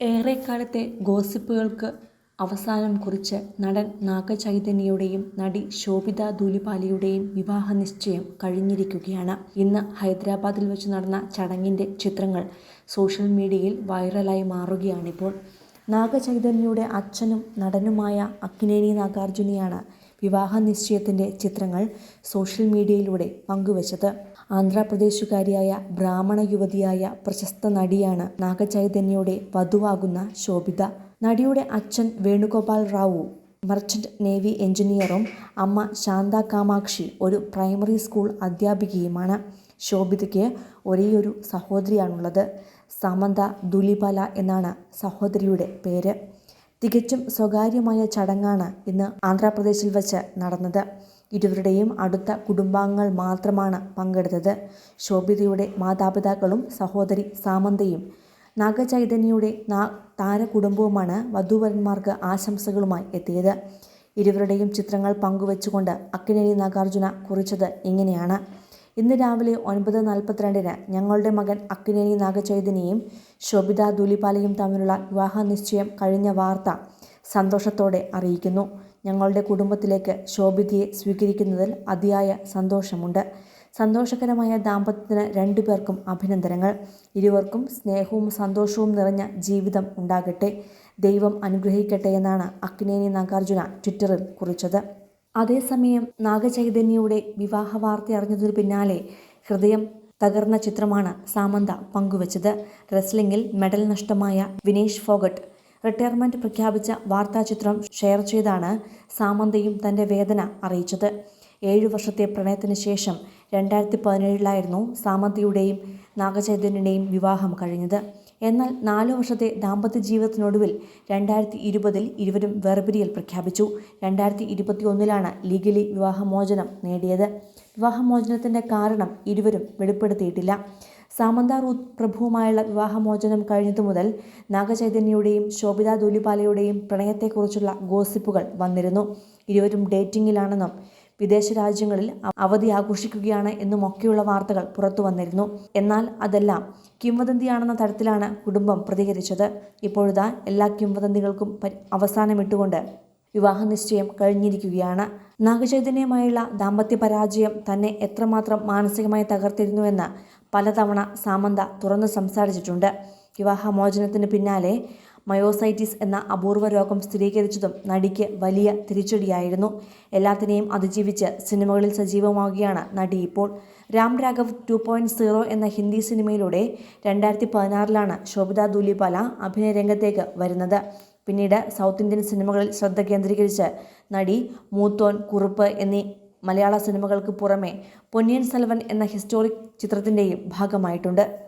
ഏറെക്കാലത്തെ ഗോസിപ്പുകൾക്ക് അവസാനം കുറിച്ച് നടൻ നാഗചൈതന്യയുടെയും നടി ശോഭിത ധൂലിപാലിയുടെയും വിവാഹ നിശ്ചയം കഴിഞ്ഞിരിക്കുകയാണ്. ഇന്ന് ഹൈദരാബാദിൽ വെച്ച് നടന്ന ചടങ്ങിന്റെ ചിത്രങ്ങൾ സോഷ്യൽ മീഡിയയിൽ വൈറലായി മാറുകയാണിപ്പോൾ. നാഗചൈതന്യയുടെ അച്ഛനും നടനുമായ അക്കിനേനി നാഗാർജുനയാണ് വിവാഹനിശ്ചയത്തിന്റെ ചിത്രങ്ങൾ സോഷ്യൽ മീഡിയയിലൂടെ പങ്കുവച്ചത്. ആന്ധ്രാപ്രദേശുകാരിയായ ബ്രാഹ്മണ യുവതിയായ പ്രശസ്ത നടിയാണ് നാഗചൈതന്യയുടെ വധുവാകുന്ന ശോഭിത. നടിയുടെ അച്ഛൻ വേണുഗോപാൽ റാവു മർച്ചന്റ് നേവി എഞ്ചിനീയറും അമ്മ ശാന്ത കാമാക്ഷി ഒരു പ്രൈമറി സ്കൂൾ അധ്യാപികയുമാണ്. ശോഭിതയ്ക്ക് ഒരേയൊരു സഹോദരിയാണുള്ളത്. സമന്ത ധുലിപാല എന്നാണ് സഹോദരിയുടെ പേര്. തികച്ചും സ്വകാര്യമായ ചടങ്ങാണ് ഇന്ന് ആന്ധ്രാപ്രദേശിൽ വച്ച് നടന്നത്. ഇരുവരുടെയും അടുത്ത കുടുംബാംഗങ്ങൾ മാത്രമാണ് പങ്കെടുത്തത്. ശോഭിതയുടെ മാതാപിതാക്കളും സഹോദരി സാമന്തയും നാഗചൈതന്യയുടെ നാ താരകുടുംബവുമാണ് വധൂവരന്മാർക്ക് ആശംസകളുമായി എത്തിയത്. ഇരുവരുടെയും ചിത്രങ്ങൾ പങ്കുവച്ചുകൊണ്ട് അക്കിനേനി നാഗാർജുന കുറിച്ചത് ഇങ്ങനെയാണ്. ഇന്ന് രാവിലെ ഒൻപത് നാൽപ്പത്തിരണ്ടിന് ഞങ്ങളുടെ മകൻ അക്കിനേനി നാഗചൈതന്യയും ശോഭിത ദൂലിപാലയും തമ്മിലുള്ള വിവാഹ നിശ്ചയം കഴിഞ്ഞ വാർത്ത സന്തോഷത്തോടെ അറിയിക്കുന്നു. ഞങ്ങളുടെ കുടുംബത്തിലേക്ക് ശോഭിതയെ സ്വീകരിക്കുന്നതിൽ അതിയായ സന്തോഷമുണ്ട്. സന്തോഷകരമായ ദാമ്പത്യത്തിന് രണ്ടുപേർക്കും അഭിനന്ദനങ്ങൾ. ഇരുവർക്കും സ്നേഹവും സന്തോഷവും നിറഞ്ഞ ജീവിതം ഉണ്ടാകട്ടെ. ദൈവം അനുഗ്രഹിക്കട്ടെ എന്നാണ് അക്കിനേനി നാഗാർജുന ട്വിറ്ററിൽ കുറിച്ചത്. അതേസമയം നാഗചൈതന്യയുടെ വിവാഹ വാർത്ത അറിഞ്ഞതിനു പിന്നാലെ ഹൃദയം തകർന്ന ചിത്രമാണ് സാമന്ത പങ്കുവച്ചത്. റെസ്ലിംഗിൽ മെഡൽ നഷ്ടമായ വിനേഷ് ഫോഗട്ട് റിട്ടയർമെന്റ് പ്രഖ്യാപിച്ച വാർത്താചിത്രം ഷെയർ ചെയ്താണ് സാമന്തയും തന്റെ വേദന അറിയിച്ചത്. ഏഴു വർഷത്തെ പ്രണയത്തിന് ശേഷം രണ്ടായിരത്തി പതിനേഴിലായിരുന്നു സാമന്തയുടെയും നാഗചൈതന്യയുടെയും വിവാഹം കഴിഞ്ഞത്. എന്നാൽ നാലു വർഷത്തെ ദാമ്പത്യ ജീവിതത്തിനൊടുവിൽ രണ്ടായിരത്തി ഇരുപതിൽ ഇരുവരും വേർപിരിയൽ പ്രഖ്യാപിച്ചു. രണ്ടായിരത്തി ഇരുപത്തിയൊന്നിലാണ് ലീഗലി വിവാഹമോചനം നേടിയത്. വിവാഹമോചനത്തിന്റെ കാരണം ഇരുവരും വെളിപ്പെടുത്തിയിട്ടില്ല. സാമന്ത റൂത്ത് പ്രഭുവുമായുള്ള വിവാഹമോചനം കഴിഞ്ഞതു മുതൽ നാഗചൈതന്യയുടെയും ശോഭിത ദൂലിപാലയുടെയും പ്രണയത്തെക്കുറിച്ചുള്ള ഗോസിപ്പുകൾ വന്നിരുന്നു. ഇരുവരും ഡേറ്റിംഗിലാണെന്നും വിദേശരാജ്യങ്ങളിൽ അവധി ആഘോഷിക്കുകയാണ് എന്നുമൊക്കെയുള്ള വാർത്തകൾ പുറത്തു വന്നിരുന്നു എന്നാൽ അതെല്ലാം കിംവദന്തിയാണെന്ന തരത്തിലാണ് കുടുംബം പ്രതികരിച്ചത്. ഇപ്പോഴിതാ എല്ലാ കിംവദന്തികൾക്കും അവസാനമിട്ടുകൊണ്ട് വിവാഹ നിശ്ചയം കഴിഞ്ഞിരിക്കുകയാണ്. നാഗചൈതന്യമായുള്ള ദാമ്പത്യ പരാജയം തന്നെ എത്രമാത്രം മാനസികമായി തകർത്തിരുന്നുവെന്ന് പലതവണ സാമന്ത തുറന്നു സംസാരിച്ചിട്ടുണ്ട്. വിവാഹമോചനത്തിന് പിന്നാലെ മയോസൈറ്റിസ് എന്ന അപൂർവ രോഗം സ്ഥിരീകരിച്ചതും നടിക്ക് വലിയ തിരിച്ചടിയായിരുന്നു. എല്ലാത്തിനെയും അതിജീവിച്ച് സിനിമകളിൽ സജീവമാവുകയാണ് നടി ഇപ്പോൾ. Ram Raghav two point zero എന്ന ഹിന്ദി സിനിമയിലൂടെ രണ്ടായിരത്തി പതിനാറിലാണ് ശോഭിത ദൂലിപാല അഭിനയ രംഗത്തേക്ക് വരുന്നത്. പിന്നീട് സൗത്ത് ഇന്ത്യൻ സിനിമകളിൽ ശ്രദ്ധ കേന്ദ്രീകരിച്ച് നടി മൂത്തോൻ, കുറുപ്പ് എന്നീ മലയാള സിനിമകൾക്ക് പുറമെ പൊന്നിയൻ സെൽവൻ എന്ന ഹിസ്റ്റോറിക് ചിത്രത്തിന്റെയും ഭാഗമായിട്ടുണ്ട്.